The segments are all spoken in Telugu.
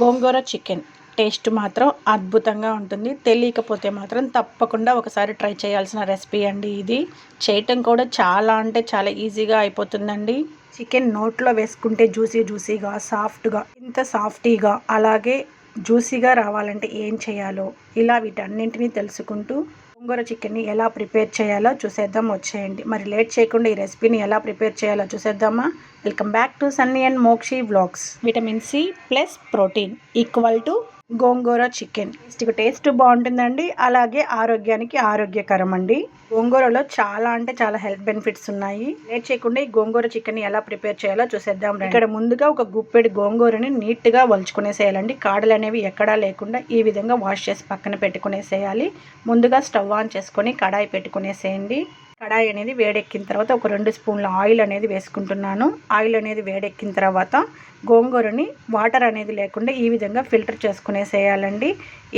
గోంగూర చికెన్ టేస్ట్ మాత్రం అద్భుతంగా ఉంటుంది. తెలియకపోతే మాత్రం తప్పకుండా ఒకసారి ట్రై చేయాల్సిన రెసిపీ అండి ఇది. చేయటం కూడా చాలా అంటే చాలా ఈజీగా అయిపోతుందండి. చికెన్ నోట్లో వేసుకుంటే జ్యూసీ జ్యూసీగా సాఫ్ట్గా ఇంత సాఫ్టీగా అలాగే జ్యూసీగా రావాలంటే ఏం చేయాలో ఇలా వీటన్నింటినీ తెలుసుకుంటూ గోంగూర చికెన్ని ఎలా ప్రిపేర్ చేయాలో చూసేద్దాం. వచ్చేయండి. మరి లేట్ చేయకుండా ఈ రెసిపీని ఎలా ప్రిపేర్ చేయాలో చూసేద్దామా? Welcome back to Sunny and Mokshi vlogs. Vitamin C plus protein equal to gongura chicken. Taste taste బాగుంటుందండి అలాగే ఆరోగ్యానికి ఆరోగ్యకరం అండి. గోంగూరలో చాలా అంటే చాలా హెల్త్ బెనిఫిట్స్ ఉన్నాయి. లేట్ చేయకుండా ఈ గోంగూర చికెన్ ఎలా ప్రిపేర్ చేయాలో చూసేద్దాం ఇక్కడ ముందుగా ఒక గుప్పెడు గోంగూరని నీట్గా వలుచుకునేసేయాలండి. కాడలు అనేవి ఎక్కడా లేకుండా ఈ విధంగా వాష్ చేసి పక్కన పెట్టుకునేసేయాలి. ముందుగా స్టవ్ ఆన్ చేసుకొని కడాయి పెట్టుకునేసేయండి. కడాయి అనేది వేడెక్కిన తర్వాత ఒక రెండు స్పూన్ల ఆయిల్ అనేది వేసుకుంటున్నాను. ఆయిల్ అనేది వేడెక్కిన తర్వాత గోంగూరని వాటర్ అనేది లేకుండా ఈ విధంగా ఫిల్టర్ చేసుకునేసేయాలండి.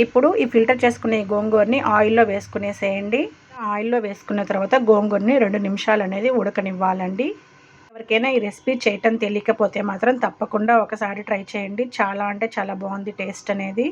ఇప్పుడు ఈ ఫిల్టర్ చేసుకునే గోంగూరని ఆయిల్లో వేసుకునేసేయండి. ఆయిల్లో వేసుకున్న తర్వాత గోంగూరని రెండు నిమిషాలు అనేది ఉడకనివ్వాలండి. ఎవరికైనా ఈ రెసిపీ చేయటం తెలియకపోతే మాత్రం తప్పకుండా ఒకసారి ట్రై చేయండి. చాలా అంటే చాలా బాగుంది టేస్ట్ అనేది.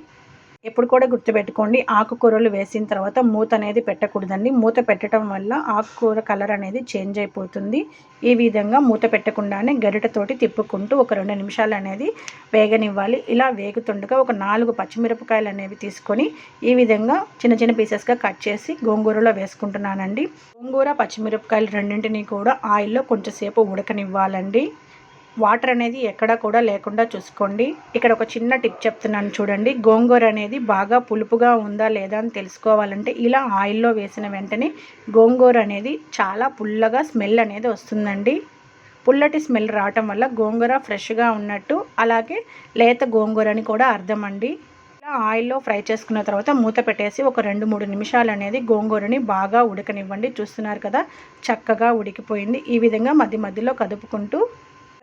ఎప్పుడు కూడా గుర్తుపెట్టుకోండి ఆకుకూరలు వేసిన తర్వాత మూత అనేది పెట్టకూడదండి. మూత పెట్టడం వల్ల ఆకుకూర కలర్ అనేది చేంజ్ అయిపోతుంది. ఈ విధంగా మూత పెట్టకుండానే గరిటతోటి తిప్పుకుంటూ ఒక రెండు నిమిషాలు అనేది వేగనివ్వాలి. ఇలా వేగుతుండగా ఒక నాలుగు పచ్చిమిరపకాయలు అనేవి తీసుకొని ఈ విధంగా చిన్న చిన్న పీసెస్గా కట్ చేసి గోంగూరలో వేసుకుంటున్నానండి. గోంగూర పచ్చిమిరపకాయలు రెండింటినీ కూడా ఆయిల్లో కొంచెంసేపు ఉడకనివ్వాలండి. వాటర్ అనేది ఎక్కడా కూడా లేకుండా చూసుకోండి. ఇక్కడ ఒక చిన్న టిప్ చెప్తున్నాను చూడండి. గోంగూర అనేది బాగా పులుపుగా ఉందా లేదా అని తెలుసుకోవాలంటే ఇలా ఆయిల్లో వేసిన వెంటనే గోంగూర అనేది చాలా పుల్లగా స్మెల్ అనేది వస్తుందండి. పుల్లటి స్మెల్ రావటం వల్ల గోంగూర ఫ్రెష్గా ఉన్నట్టు అలాగే లేత గోంగూర అని కూడా అర్థం అండి. ఇలా ఆయిల్లో ఫ్రై చేసుకున్న తర్వాత మూత పెట్టేసి ఒక రెండు మూడు నిమిషాలు అనేది గోంగూరని బాగా ఉడకనివ్వండి. చూస్తున్నారు కదా చక్కగా ఉడికిపోయింది. ఈ విధంగా మధ్య మధ్యలో కదుపుకుంటూ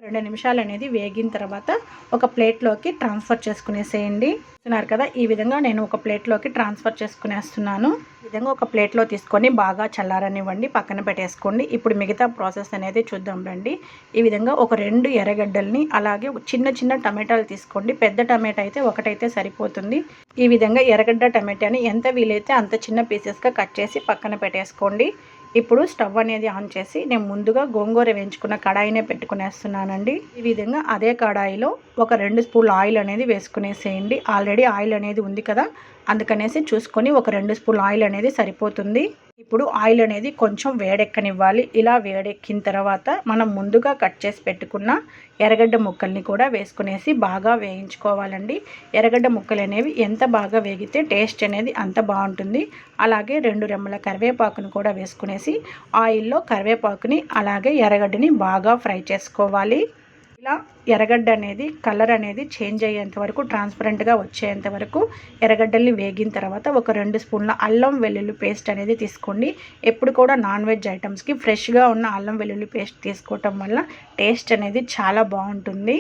రెండు నిమిషాలు అనేది వేగిన తర్వాత ఒక ప్లేట్లోకి ట్రాన్స్ఫర్ చేసుకునేసేయండి. చూస్తున్నారు కదా ఈ విధంగా నేను ఒక ప్లేట్లోకి ట్రాన్స్ఫర్ చేసుకునేస్తున్నాను. ఈ విధంగా ఒక ప్లేట్లో తీసుకొని బాగా చల్లారనివ్వండి పక్కన పెట్టేసుకోండి. ఇప్పుడు మిగతా ప్రాసెస్ అనేది చూద్దాం రండి. ఈ విధంగా ఒక రెండు ఎర్రగడ్డల్ని అలాగే చిన్న చిన్న టమాటాలు తీసుకోండి. పెద్ద టమాటా అయితే ఒకటైతే సరిపోతుంది. ఈ విధంగా ఎర్రగడ్డ టమాటాని ఎంత వీలైతే అంత చిన్న పీసెస్గా కట్ చేసి పక్కన పెట్టేసుకోండి. ఇప్పుడు స్టవ్ అనేది ఆన్ చేసి నేను ముందుగా గోంగూర వేయించుకున్న కడాయినే పెట్టుకునేస్తున్నానండి. ఈ విధంగా అదే కడాయిలో ఒక రెండు స్పూన్లు ఆయిల్ అనేది వేసుకునేసేయండి. ఆల్రెడీ ఆయిల్ అనేది ఉంది కదా అందుకనేసి చూసుకొని ఒక రెండు స్పూన్ ఆయిల్ అనేది సరిపోతుంది. ఇప్పుడు ఆయిల్ అనేది కొంచెం వేడెక్కనివ్వాలి. ఇలా వేడెక్కిన తర్వాత మనం ముందుగా కట్ చేసి పెట్టుకున్న ఎర్రగడ్డ ముక్కల్ని కూడా వేసుకునేసి బాగా వేయించుకోవాలండి. ఎర్రగడ్డ ముక్కలు అనేవి ఎంత బాగా వేగితే టేస్ట్ అనేది అంత బాగుంటుంది. అలాగే రెండు రెమ్మల కరివేపాకును కూడా వేసుకునేసి ఆయిల్లో కరివేపాకుని అలాగే ఎర్రగడ్డని బాగా ఫ్రై చేసుకోవాలి. ఇలా ఎర్రగడ్డ అనేది కలర్ అనేది చేంజ్ అయ్యేంత వరకు ట్రాన్స్పరెంట్గా వచ్చేంత వరకు ఎర్రగడ్డల్ని వేగిన తర్వాత ఒక రెండు స్పూన్ల అల్లం వెల్లుల్లి పేస్ట్ అనేది తీసుకోండి. ఎప్పుడు కూడా నాన్ వెజ్ ఐటమ్స్కి ఫ్రెష్గా ఉన్న అల్లం వెల్లుల్లి పేస్ట్ తీసుకోవటం వల్ల టేస్ట్ అనేది చాలా బాగుంటుంది.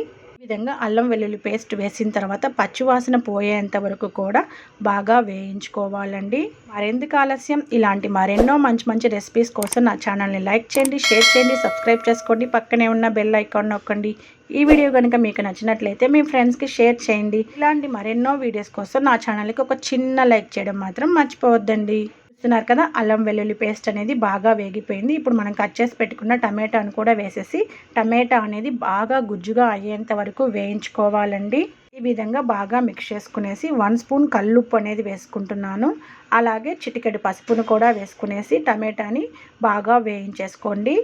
విధంగా అల్లం వెల్లుల్లి పేస్ట్ వేసిన తర్వాత పచ్చివాసన పోయేంత వరకు కూడా బాగా వేయించుకోవాలండి. మరెందుకు ఆలస్యం? ఇలాంటి మరెన్నో మంచి మంచి రెసిపీస్ కోసం నా ఛానల్ని లైక్ చేయండి షేర్ చేయండి సబ్స్క్రైబ్ చేసుకోండి. పక్కనే ఉన్న బెల్ ఐకాన్ నొక్కండి. ఈ వీడియో కనుక మీకు నచ్చినట్లయితే మీ ఫ్రెండ్స్కి షేర్ చేయండి. ఇలాంటి మరెన్నో వీడియోస్ కోసం నా ఛానల్కి ఒక చిన్న లైక్ చేయడం మాత్రం మర్చిపోవద్దండి. చూస్తున్నారు కదా అల్లం వెల్లుల్లి పేస్ట్ అనేది బాగా వేగిపోయింది. ఇప్పుడు మనం కట్ చేసి పెట్టుకున్న టమాటాను కూడా వేసేసి టమాటా అనేది బాగా గుజ్జుగా అయ్యేంత వరకు వేయించుకోవాలండి. ఈ విధంగా బాగా మిక్స్ చేసుకునేసి వన్ స్పూన్ కల్లుప్పు అనేది వేసుకుంటున్నాను. అలాగే చిటికెడు పసుపును కూడా వేసుకునేసి టమాటాని బాగా వేయించేసుకోండి.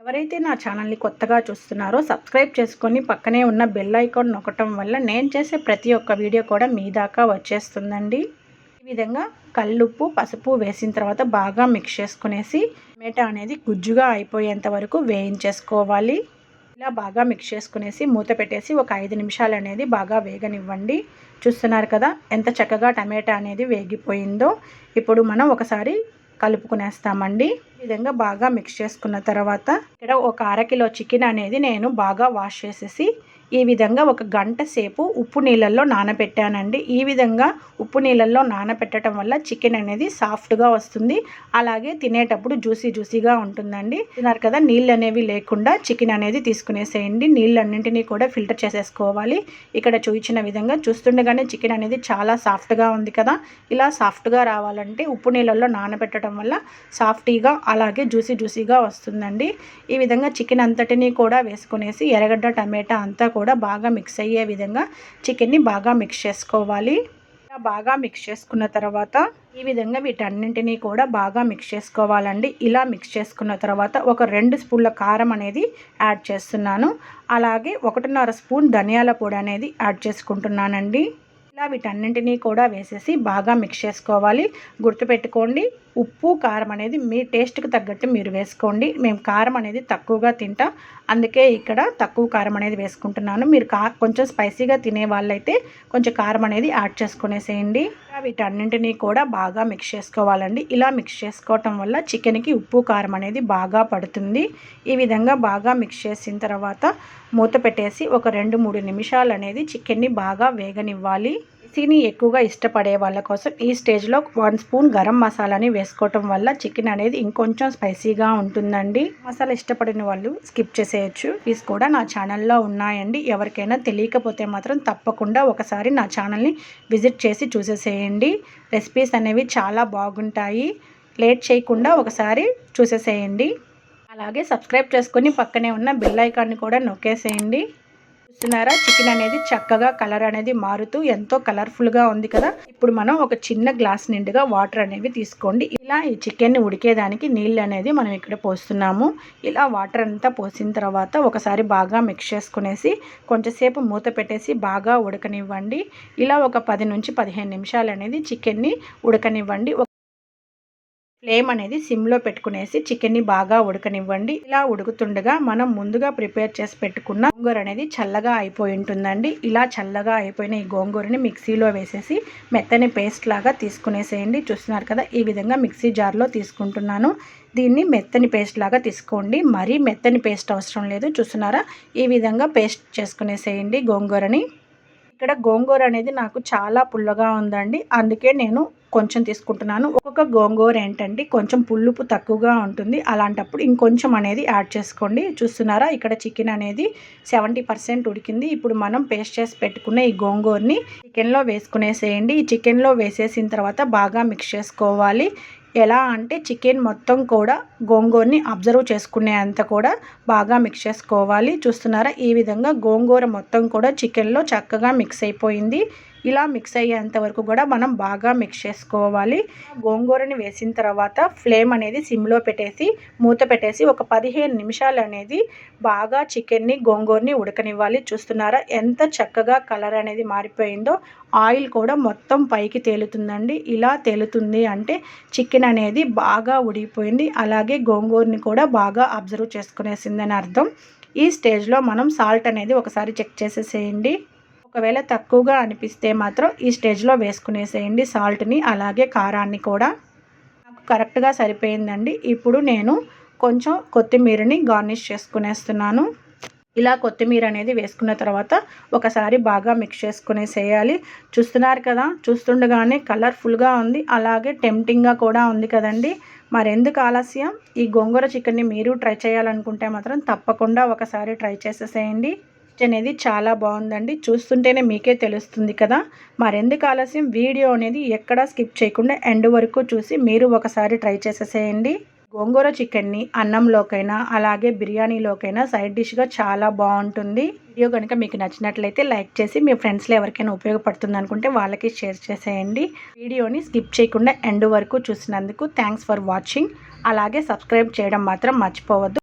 ఎవరైతే నా ఛానల్ని కొత్తగా చూస్తున్నారో సబ్స్క్రైబ్ చేసుకొని పక్కనే ఉన్న బెల్ ఐకాన్ నొక్కటం వల్ల నేను చేసే ప్రతి ఒక్క వీడియో కూడా మీ దాకా వచ్చేస్తుందండి. విధంగా కల్లుప్పు పసుపు వేసిన తర్వాత బాగా మిక్స్ చేసుకునేసి టమాటా అనేది గుజ్జుగా అయిపోయేంత వరకు వేయించేసుకోవాలి. ఇలా బాగా మిక్స్ చేసుకునేసి మూత పెట్టేసి ఒక ఐదు నిమిషాలు అనేది బాగా వేగనివ్వండి. చూస్తున్నారు కదా ఎంత చక్కగా టమాటా అనేది వేగిపోయిందో. ఇప్పుడు మనం ఒకసారి కలుపుకునేస్తామండి. విధంగా బాగా మిక్స్ చేసుకున్న తర్వాత ఇక్కడ ఒక అరకిలో చికెన్ అనేది నేను బాగా వాష్ చేసేసి ఈ విధంగా ఒక గంట సేపు ఉప్పు నీళ్ళల్లో నానబెట్టానండి. ఈ విధంగా ఉప్పు నీళ్ళల్లో నానబెట్టడం వల్ల చికెన్ అనేది సాఫ్ట్గా వస్తుంది. అలాగే తినేటప్పుడు జ్యూసీ జ్యూసీగా ఉంటుందండి. తిన్నారు కదా నీళ్ళు అనేవి లేకుండా చికెన్ అనేది తీసుకునేసేయండి. నీళ్ళన్నింటినీ కూడా ఫిల్టర్ చేసేసుకోవాలి. ఇక్కడ చూపించిన విధంగా చూస్తుండగానే చికెన్ అనేది చాలా సాఫ్ట్గా ఉంది కదా. ఇలా సాఫ్ట్గా రావాలంటే ఉప్పు నీళ్ళల్లో నానబెట్టడం వల్ల సాఫ్టీగా అలాగే జ్యూసీ జ్యూసీగా వస్తుందండి. ఈ విధంగా చికెన్ అంతటిని కూడా వేసుకునేసి ఎర్రగడ్డ టమాటా అంతా కూడా బాగా మిక్స్ అయ్యే విధంగా చికెన్ని బాగా మిక్స్ చేసుకోవాలి. బాగా మిక్స్ చేసుకున్న తర్వాత ఈ విధంగా వీటన్నింటినీ కూడా బాగా మిక్స్ చేసుకోవాలండి. ఇలా మిక్స్ చేసుకున్న తర్వాత ఒక రెండు స్పూన్ల కారం అనేది యాడ్ చేస్తున్నాను. అలాగే ఒకటిన్నర స్పూన్ ధనియాల పొడి అనేది యాడ్ చేసుకుంటున్నానండి. ఇలా వీటన్నింటినీ కూడా వేసేసి బాగా మిక్స్ చేసుకోవాలి. గుర్తుపెట్టుకోండి ఉప్పు కారం అనేది మీ టేస్ట్కి తగ్గట్టు మీరు వేసుకోండి. మేము కారం అనేది తక్కువగా తింటాం. అందుకే ఇక్కడ తక్కువ కారం అనేది వేసుకుంటున్నాను. మీరు కా కొంచెం స్పైసీగా తినే వాళ్ళైతే కొంచెం కారం అనేది యాడ్ చేసుకునేసేయండి. వీటన్నింటినీ కూడా బాగా మిక్స్ చేసుకోవాలండి. ఇలా మిక్స్ చేసుకోవటం వల్ల చికెన్కి ఉప్పు కారం అనేది బాగా పడుతుంది. ఈ విధంగా బాగా మిక్స్ చేసిన తర్వాత మూత పెట్టేసి ఒక రెండు మూడు నిమిషాలు అనేది చికెన్ని బాగా వేగనివ్వాలి. స్పైసీని ఎక్కువగా ఇష్టపడే వాళ్ళ కోసం ఈ స్టేజ్లో వన్ స్పూన్ గరం మసాలాని వేసుకోవటం వల్ల చికెన్ అనేది ఇంకొంచెం స్పైసీగా ఉంటుందండి. మసాలా ఇష్టపడిన వాళ్ళు స్కిప్ చేసేయచ్చు. ఇవి కూడా నా ఛానల్లో ఉన్నాయండి. ఎవరికైనా తెలియకపోతే మాత్రం తప్పకుండా ఒకసారి నా ఛానల్ని విజిట్ చేసి చూసేసేయండి. రెసిపీస్ అనేవి చాలా బాగుంటాయి. లేట్ చేయకుండా ఒకసారి చూసేసేయండి. అలాగే సబ్స్క్రైబ్ చేసుకొని పక్కనే ఉన్న బెల్ ఐకాన్ని కూడా నొక్కేసేయండి. చూస్తున్నారా? చికెన్ అనేది చక్కగా కలర్ అనేది మారుతూ ఎంతో కలర్ఫుల్గా ఉంది కదా? ఇప్పుడు మనం ఒక చిన్న గ్లాస్ నిండుగా వాటర్ అనేవి తీసుకోండి. ఇలా ఈ చికెన్ని ఉడికేదానికి నీళ్ళు అనేది మనం ఇక్కడ పోస్తున్నాము. ఇలా వాటర్ అంతా పోసిన తర్వాత ఒకసారి బాగా మిక్స్ చేసుకునేసి కొంచెంసేపు మూత పెట్టేసి బాగా ఉడకనివ్వండి. ఇలా ఒక పది నుంచి పదిహేను నిమిషాలు అనేది చికెన్ని ఉడకనివ్వండి. ఫ్లేమ్ అనేది సిమ్లో పెట్టుకునేసి చికెన్ని బాగా ఉడకనివ్వండి. ఇలా ఉడుకుతుండగా మనం ముందుగా ప్రిపేర్ చేసి పెట్టుకున్న గోంగూర అనేది చల్లగా అయిపోయి ఉంటుందండి. ఇలా చల్లగా అయిపోయిన ఈ గోంగూరని మిక్సీలో వేసేసి మెత్తని పేస్ట్ లాగా తీసుకునేసేయండి. చూస్తున్నారు కదా ఈ విధంగా మిక్సీ జార్లో తీసుకుంటున్నాను. దీన్ని మెత్తని పేస్ట్ లాగా తీసుకోండి. మరీ మెత్తని పేస్ట్ అవసరం లేదు. చూస్తున్నారా? ఈ విధంగా పేస్ట్ చేసుకునేసేయండి గోంగూరని. ఇక్కడ గోంగూర అనేది నాకు చాలా పుల్లగా ఉందండి. అందుకే నేను కొంచెం తీసుకుంటున్నాను. ఒక్కొక్క గోంగూర ఏంటంటే కొంచెం పులుపు తక్కువగా ఉంటుంది. అలాంటప్పుడు ఇంకొంచెం అనేది యాడ్ చేసుకోండి. చూస్తున్నారా ఇక్కడ చికెన్ అనేది సెవెంటీ పర్సెంట్ ఉడికింది. ఇప్పుడు మనం పేస్ట్ చేసి పెట్టుకున్న ఈ గోంగూరని చికెన్లో వేసుకునేసేయండి. ఈ చికెన్లో వేసేసిన తర్వాత బాగా మిక్స్ చేసుకోవాలి. ఎలా అంటే చికెన్ మొత్తం కూడా గోంగూరని అబ్జర్వ్ చేసుకునే అంత కూడా బాగా మిక్స్ చేసుకోవాలి. చూస్తున్నారా? ఈ విధంగా గోంగూర మొత్తం కూడా చికెన్లో చక్కగా మిక్స్ అయిపోయింది. ఇలా మిక్స్ అయ్యేంత వరకు కూడా మనం బాగా మిక్స్ చేసుకోవాలి. గోంగూరని వేసిన తర్వాత ఫ్లేమ్ అనేది సిమ్లో పెట్టేసి మూత పెట్టేసి ఒక పదిహేను నిమిషాలు అనేది బాగా చికెన్ని గోంగూరని ఉడకనివ్వాలి. చూస్తున్నారా ఎంత చక్కగా కలర్ అనేది మారిపోయిందో ఆయిల్ కూడా మొత్తం పైకి తేలుతుందండి. ఇలా తేలుతుంది అంటే చికెన్ అనేది బాగా ఉడిగిపోయింది అలాగే గోంగూరని కూడా బాగా అబ్జర్వ్ చేసుకునేసిందని అర్థం. ఈ స్టేజ్లో మనం సాల్ట్ అనేది ఒకసారి చెక్ చేసేసేయండి. ఒకవేళ తక్కువగా అనిపిస్తే మాత్రం ఈ స్టేజ్లో వేసుకునేసేయండి సాల్ట్ని అలాగే కారాన్ని కూడా. నాకు కరెక్ట్గా సరిపోయిందండి. ఇప్పుడు నేను కొంచెం కొత్తిమీరని గార్నిష్ చేసుకునేస్తున్నాను. ఇలా కొత్తిమీర అనేది వేసుకున్న తర్వాత ఒకసారి బాగా మిక్స్ చేసుకునేసేయాలి. చూస్తున్నారు కదా చూస్తుండగానే కలర్ఫుల్గా ఉంది. అలాగే టెంప్టింగ్గా కూడా ఉంది కదండి. మరెందుకు ఆలస్యం? ఈ గోంగూర చికెన్ని మీరు ట్రై చేయాలనుకుంటే మాత్రం తప్పకుండా ఒకసారి ట్రై చేసేసేయండి. అనేది చాలా బాగుందండి. చూస్తుంటేనే మీకే తెలుస్తుంది కదా. మరెందుకు ఆలస్యం? వీడియో అనేది ఎక్కడా స్కిప్ చేయకుండా ఎండ్ వరకు చూసి మీరు ఒకసారి ట్రై చేసేసేయండి. గోంగూర చికెన్ని అన్నంలోకైనా అలాగే బిర్యానీలోకైనా సైడ్ డిష్గా చాలా బాగుంటుంది. వీడియో కనుక మీకు నచ్చినట్లయితే లైక్ చేసి మీ ఫ్రెండ్స్లో ఎవరికైనా ఉపయోగపడుతుంది అనుకుంటే వాళ్ళకి షేర్ చేసేయండి. వీడియోని స్కిప్ చేయకుండా ఎండ్ వరకు చూసినందుకు థ్యాంక్స్ ఫర్ వాచింగ్. అలాగే సబ్స్క్రైబ్ చేయడం మాత్రం మర్చిపోవద్దు.